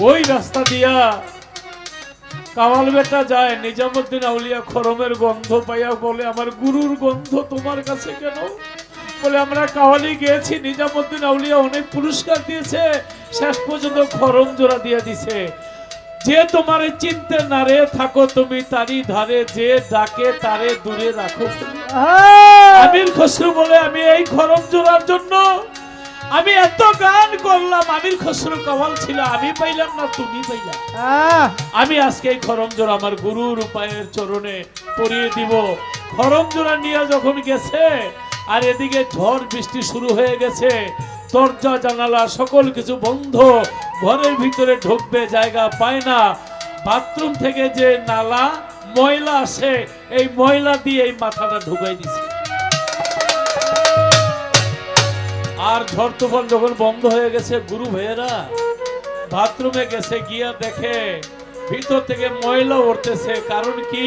ওই রাস্তা দিয়া কাওয়াল বেটা যায় নিজামুদ্দিন আউলিয়া খরমের গন্ধ পাইয়া বলে আমার গুরুর গন্ধ তোমার কাছে কেন? বলে আমরা কাওয়ালি গিয়েছি নিজামুদ্দিন আউলিয়া অনেক পুরস্কার দিয়েছে শেষ পর্যন্ত খরম জোড়া দিয়ে দিছে। যে তোমার চিনতে না রে থাকো তুমি তারই ধারে যে ডাকে তারে দূরে রাখো। আমির খসরু বলে আমি এই খরম জোড়ার জন্য আমি এত গান করলাম আমির খসরু কমাল ছিল আমি পাইলাম না তুমি পাইলাম আমি আজকে এই খরম জোড়া আমার গুরুর উপায়ের চরণে পরিয়ে দিব। খরম জোড়া নিয়ে যখন গেছে আর এদিকে ঝড় বৃষ্টি শুরু হয়ে গেছে দরজা জানালা সকল কিছু বন্ধ ঘরের ভিতরে ঢুকবে জায়গা পায় না। বাথরুম থেকে যে নালা ময়লা আসে এই ময়লা দিয়ে এই মাথাটা ঢুকাই দিছে। আর ঝড় তুফান যখন বন্ধ হয়ে গেছে গুরু ভাইয়েরা বাথরুমে গেছে গিয়া দেখে ভিতর থেকে ময়লা উঠতেছে। কারণ কি?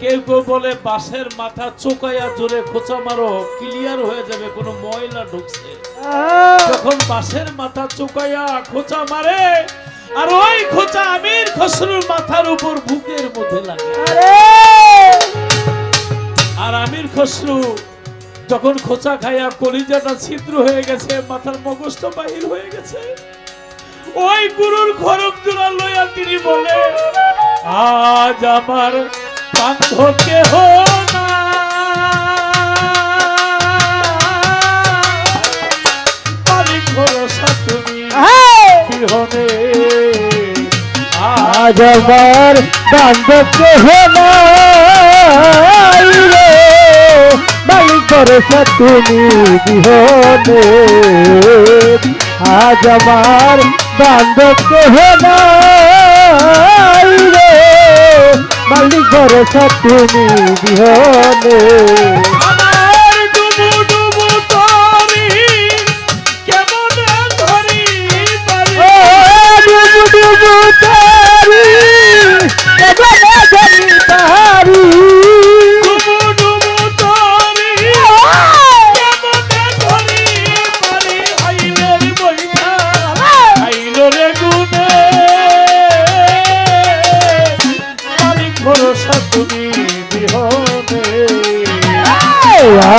কেউ কেউ বলে বাঁশের মাথা চোকাইয়া জোরে খোঁচা মারো ক্লিয়ার হয়ে যাবে কোনো ময়লা ঢুকছে। যখন বাঁশের মাথা চোকাইয়া খোঁচা মারে আর ওই খোঁচা আমির খসরুর মাথার উপর বুকের মধ্যে লাগে। আর আমির খসরু যখন খোঁচা খাইয়া কলিজাটা ছিদ্র হয়ে গেছে মাথার মগজটা বাহির হয়ে গেছে ওই গুরুর খরক জোড়া লইয়া তিনি বলে আজ আমার বান্ধব কেহ না। আজ আমার বান্ধব কেহ মালিক ভরসা তুমি বিহনে আজ আমার বান্ধব কেহ নাই রে মালিক ভরসা তুমি বিহনে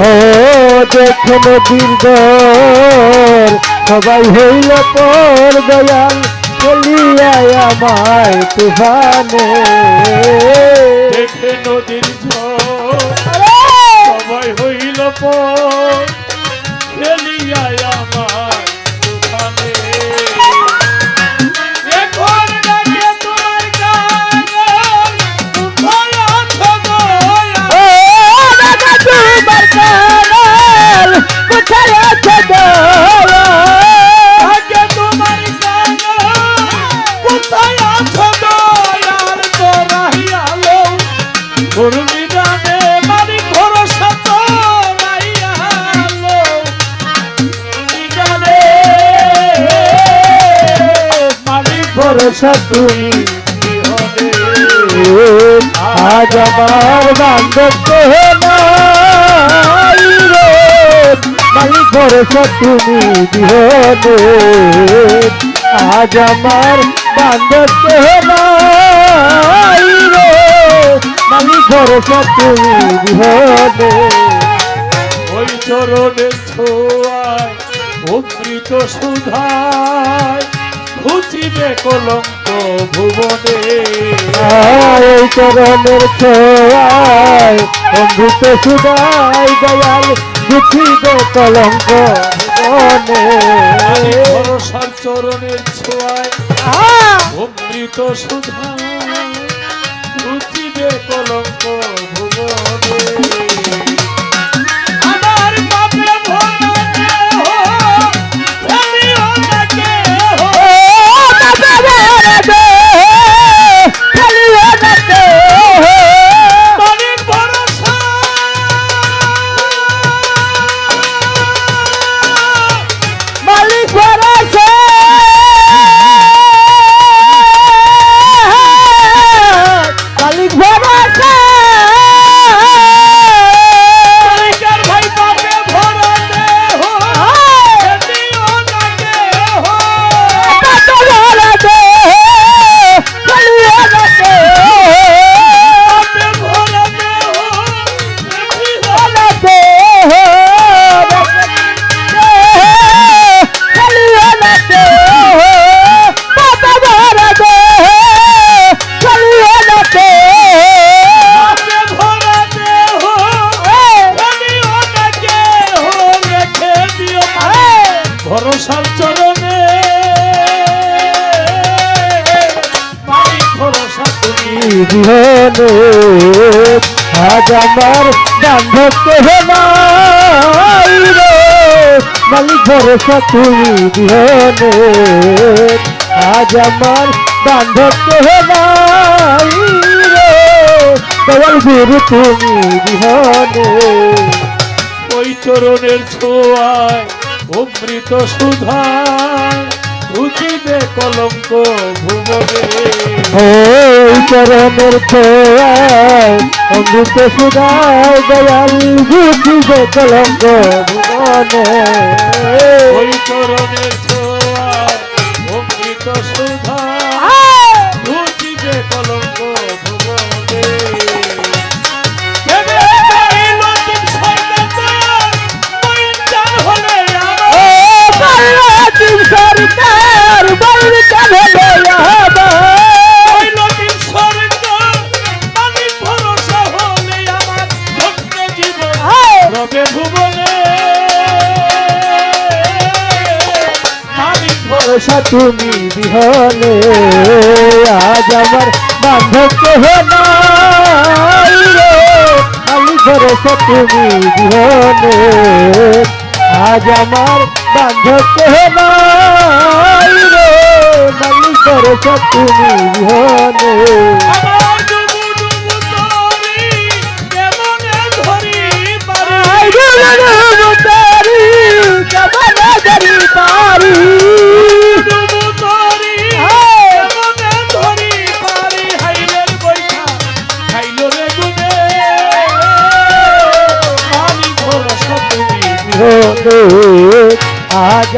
ও দেখে নদীর দর সবাই হইল পর দয়াল চলিয়ায় আমায় তুফানে। দেখে নদীর সবাই হইল পর ভরসা তুমি? তুমি বিহনে। আজ আমার বান্ধব মালিক ভরসা তুমি বিহনে। ওই চরণের ছোঁয়ায় অমৃত সুধায় ঘুচিবে কলঙ্ক ভুবনে। এই চরণের ছোয়ায় অমৃত সুদাই দয়াল বুঝিবে কলঙ্ক মনে ভরসার চরণের ছোঁয়ায় অমৃত সুধা ঘুচিবে কলঙ্ক ভুবনে। আজ আমার বান্ধব কেহ নাই রে। মালিক ভরসা তুমি বিহনে আজ আমার বান্ধব কেহ নাই রে। দয়াল গুরু তুমি বিহনে ওই চরণের ছোঁয়ায় অমৃত সুধায় ঘুচিবে কলঙ্ক ভুবনে। ওই চরণের ছোঁয়ায় অমৃত সুদায় দয়াল বুঝিবে কলঙ্ক ভুবনে। ওই চরণের ছোঁয়ায় অমৃত সুধায় ঘুচিবে কলঙ্ক পাইল ভরসা তুমি বিহনে আজ আমার বান্ধব কেহ নাই আমি ভরসা তুমি বিহনে আজ আমার বান্ধব কেহ নাই রে। মালিক ভরসা তুমি বিহনে আমার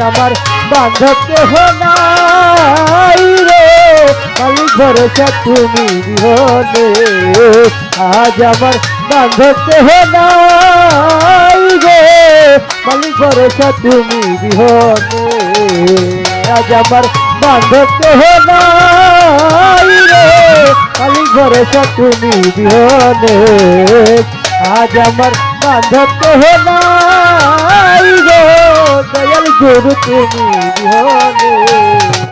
আমার বান্ধব কেহ নাই রে। মালিক ভরসা তুমি বিহনে আজ আমার বান্ধব কেহ নাই রে। মালিক ভরসা তুমি বিহনে আজ আমার বান্ধব কেহ নাই রে। মালিক ভরসা তুমি বিহনে আজ আমার বান্ধব কেহ নাই। গো দয়াল গুরু তুমি